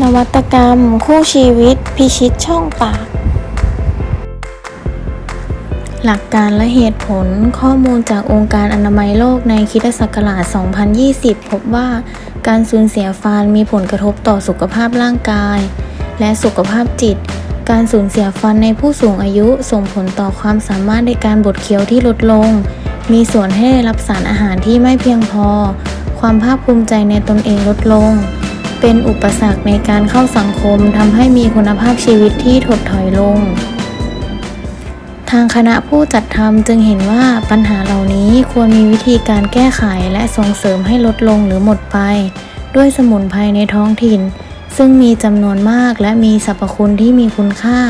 นวัตกรรม คู่ชีวิต พิชิตช่องปาก หลักการและเหตุผลข้อมูลจากองค์การอนามัยโลกในคริสตศักราช 2020 พบว่าการสูญเสียฟันมีผลกระทบต่อสุขภาพร่างกาย และสุขภาพจิต การสูญเสียฟันในผู้สูงอายุส่งผลต่อความสามารถในการบดเคี้ยวที่ลดลง มีส่วนให้ได้รับสารอาหารที่ไม่เพียงพอ ความภาคภูมิใจในตนเองลดลง เป็นอุปสรรคในการเข้าสังคมทำให้มีคุณภาพชีวิตที่ถดถอยลง ทางคณะผู้จัดทำจึงเห็นว่าปัญหาเหล่านี้ควรมีวิธีการแก้ไขและส่งเสริมให้ลดลงหรือหมดไป ด้วยสมุนไพรในท้องถิ่น ซึ่งมีจำนวนมากและมีสรรพคุณที่มีคุณค่า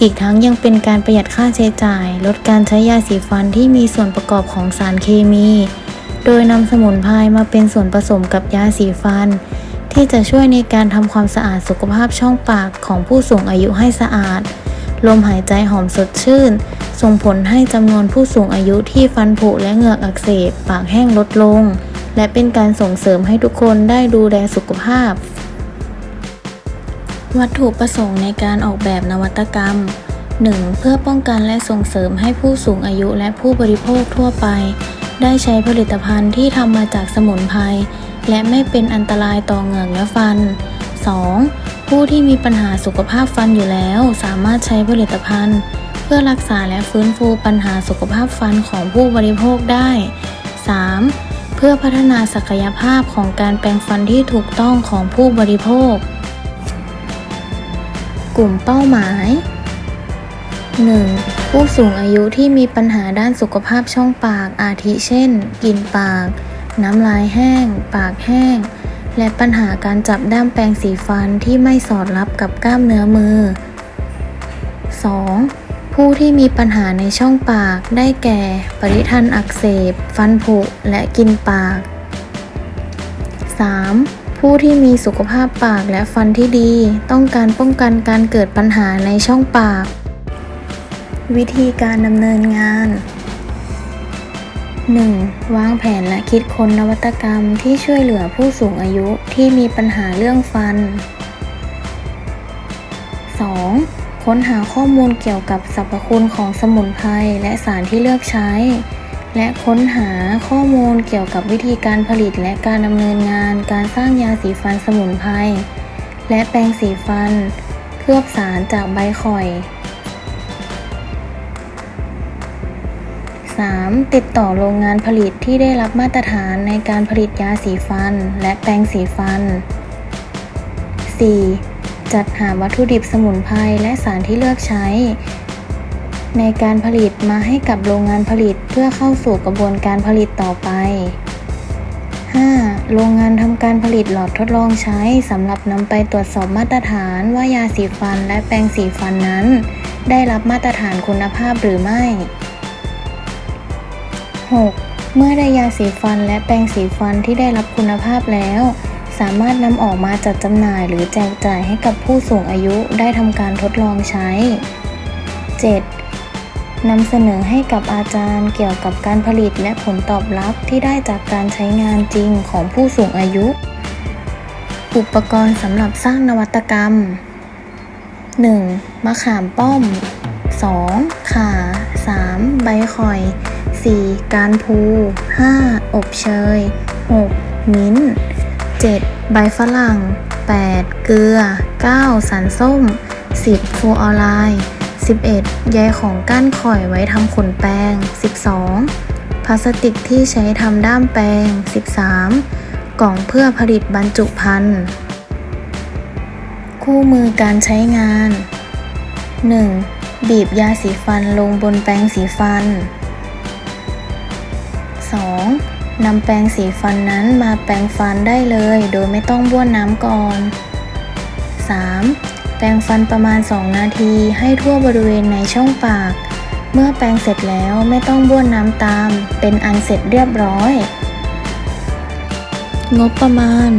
อีกทั้งยังเป็นการประหยัดค่าใช้จ่าย ลดการใช้ยาสีฟันที่มีส่วนประกอบของสารเคมี โดยนำสมุนไพรมาเป็นส่วนผสมกับยาสีฟัน ที่จะช่วยในการทำความสะอาดสุขภาพช่องปากของผู้สูงอายุให้สะอาด ลมหายใจหอมสดชื่น ส่งผลให้จำนวนผู้สูงอายุที่ฟันผุและเหงือกอักเสบ ปากแห้งลดลง และเป็นการส่งเสริมให้ทุกคนได้ดูแลสุขภาพ วัตถุประสงค์ในการออกแบบนวัตกรรม 1. เพื่อป้องกันและส่งเสริมให้ผู้สูงอายุและผู้บริโภคทั่วไป ได้ใช้ผลิตภัณฑ์ที่ทำมาจากสมุนไพร และไม่เป็นอันตรายต่อเหงือกและฟัน 2. ผู้ที่มีปัญหาสุขภาพฟันอยู่แล้วสามารถใช้ผลิตภัณฑ์ เพื่อรักษาและฟื้นฟูปัญหาสุขภาพฟันของผู้บริโภคได้ 3. เพื่อพัฒนาศักยภาพของการแปรงฟันที่ถูกต้องของผู้บริโภค กลุ่มเป้าหมาย 1. ผู้สูงอายุที่มีปัญหาด้านสุขภาพช่องปากอาทิเช่นกลิ่นปาก น้ำลายแห้ง ปากแห้ง และปัญหาการจับด้ามแปรงสีฟันที่ไม่สอดรับกับกล้ามเนื้อมือ 2. ผู้ที่มีปัญหาในช่องปากได้แก่ ปริทันอักเสบ ฟันผุ และกินปาก 3. ผู้ที่มีสุขภาพปากและฟันที่ดี ต้องการป้องกันการเกิดปัญหาในช่องปาก วิธีการดำเนินงาน 1. วางแผนและคิดค้นนวัตกรรมที่ช่วยเหลือผู้สูงอายุที่มีปัญหาเรื่องฟัน 2. ค้นหาข้อมูลเกี่ยวกับสรรพคุณของสมุนไพรและสารที่เลือกใช้ และค้นหาข้อมูลเกี่ยวกับวิธีการผลิตและการดำเนินงานการสร้างยาสีฟันสมุนไพรและแปรงสีฟัน เคลือบสารจากใบข่อย 3. ติดต่อโรงงานผลิตที่ได้รับมาตรฐานในการผลิตยาสีฟัน และแปรงสีฟัน 4. จัดหาวัตถุดิบสมุนไพรและสารที่เลือกใช้ ในการผลิตมาให้กับโรงงานผลิตเพื่อเข้าสู่กระบวนการผลิตต่อไป 5. โรงงานทำการผลิตหลอดทดลองใช้สำหรับนำไปตรวจสอบมาตรฐานว่ายาสีฟันและแปรงสีฟันนั้น ได้รับมาตรฐานคุณภาพหรือไม่ 6. เมื่อได้ยาสีฟันและแปรงสีฟันที่ได้รับคุณภาพแล้ว สามารถนำออกมาจัดจำหน่ายหรือแจกจ่ายให้กับผู้สูงอายุได้ทำการทดลองใช้ 7. นำเสนอให้กับอาจารย์เกี่ยวกับการผลิตและผลตอบรับที่ได้จากการใช้งานจริงของผู้สูงอายุ อุปกรณ์สำหรับสร้างนวัตกรรม 1. มะขามป้อม 2. ขา 3. ใบข่อย 4. การพู 5. อบเชย 6. มิ้น 7. ใบฝรั่ง 8. เกลือ 9. สารส้ม 10. ฟูออไรด์ 11. ใยของก้านข่อยไว้ทำขนแปรง 12. พลาสติกที่ใช้ทำด้ามแปรง 13. กล่องเพื่อผลิตบรรจุภัณฑ์ คู่มือการใช้งาน 1. บีบยาสีฟันลงบนแปรงสีฟัน 2. นำแปรงสีฟันนั้นมาแปรงฟันได้เลย โดยไม่ต้องบ้วนน้ำก่อน 3. แปรงฟันประมาณ 2 นาทีให้ทั่วบริเวณในช่องปาก เมื่อแปรงเสร็จแล้วไม่ต้องบ้วนน้ำตาม เป็นอันเสร็จเรียบร้อย งบประมาณ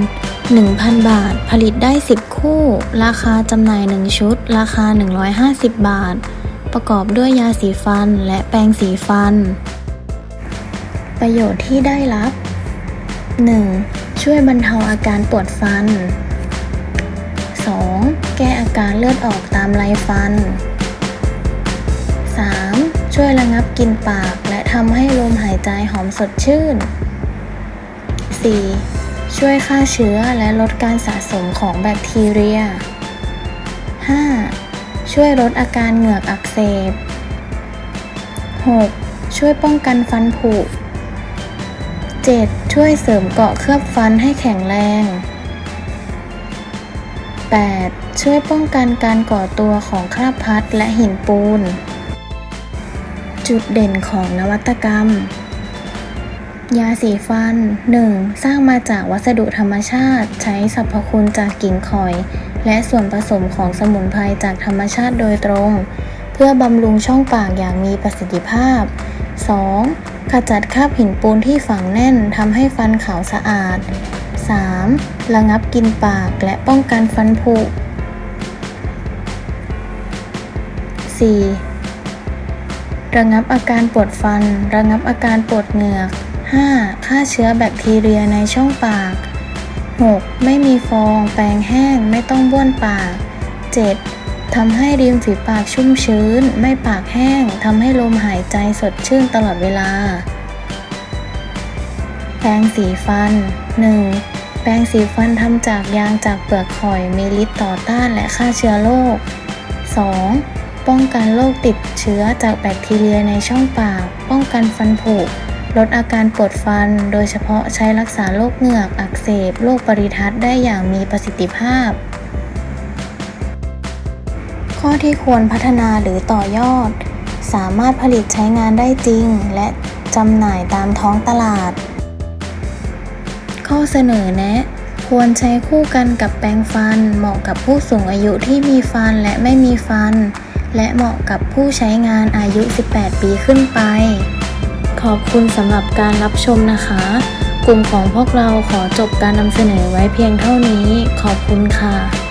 1,000 บาท ผลิตได้ 10 คู่ ราคาจำหน่าย 1 ชุด ราคา 150 บาท ประกอบด้วยยาสีฟันและแปรงสีฟัน ประโยชน์ที่ได้รับ 1. ช่วยบรรเทาอาการปวดฟัน 2. แก้อาการเลือดออกตามไรฟัน 3. ช่วยระงับกลิ่นปาก และทำให้ลมหายใจหอมสดชื่น 4. ช่วยฆ่าเชื้อและลดการสะสมของแบคทีเรีย 5. ช่วยลดอาการเหงือกอักเสบ 6. ช่วยป้องกันฟันผุ 7. ช่วยเสริมเกาะเคลือบฟันให้แข็งแรง 8. ช่วยป้องกันการก่อตัวของคราบพัดและหินปูน จุดเด่นของนวัตกรรม ยาสีฟัน 1. สร้างมาจากวัสดุธรรมชาติ ใช้สรรพคุณจากกิ่งข่อย และส่วนผสมของสมุนไพรจากธรรมชาติโดยตรง เพื่อบำรุงช่องปากอย่างมีประสิทธิภาพ 2. ขจัดคราบหินปูนที่ฝังแน่นทำให้ฟันขาวสะอาด 3. ระงับกินปากและป้องกันฟันผุ 4. ระงับอาการปวดฟัน ระงับอาการปวดเหงือก 5. ฆ่าเชื้อแบคทีเรียในช่องปาก 6. ไม่มีฟอง แปรงแห้ง ไม่ต้องบ้วนปาก 7. ทำให้ริมฝีปากชุ่มชื้น ไม่ปากแห้งทำให้ลมหายใจสดชื่นตลอดเวลา แปรงสีฟัน 1. แปรงสีฟันทำจากยางจากเปลือกหอยมีฤทธิ์ต่อต้านและฆ่าเชื้อโรค 2. ป้องกันโรคติดเชื้อจากแบคทีเรียในช่องปาก ป้องกันฟันผุลดอาการปวดฟัน โดยเฉพาะใช้รักษาโรคเหงือกอักเสบ โรคปริทัศน์ได้อย่างมีประสิทธิภาพ ข้อที่ควรพัฒนาหรือต่อยอด สามารถผลิตใช้งานได้จริง และจำหน่ายตามท้องตลาด ข้อเสนอแนะ ควรใช้คู่กันกับแปรงฟัน เหมาะกับผู้สูงอายุที่มีฟันและไม่มีฟัน และเหมาะกับผู้ใช้งานอายุ 18 ปีขึ้นไป ขอบคุณสำหรับการรับชมนะคะ กลุ่มของพวกเราขอจบการนำเสนอไว้เพียงเท่านี้ ขอบคุณค่ะ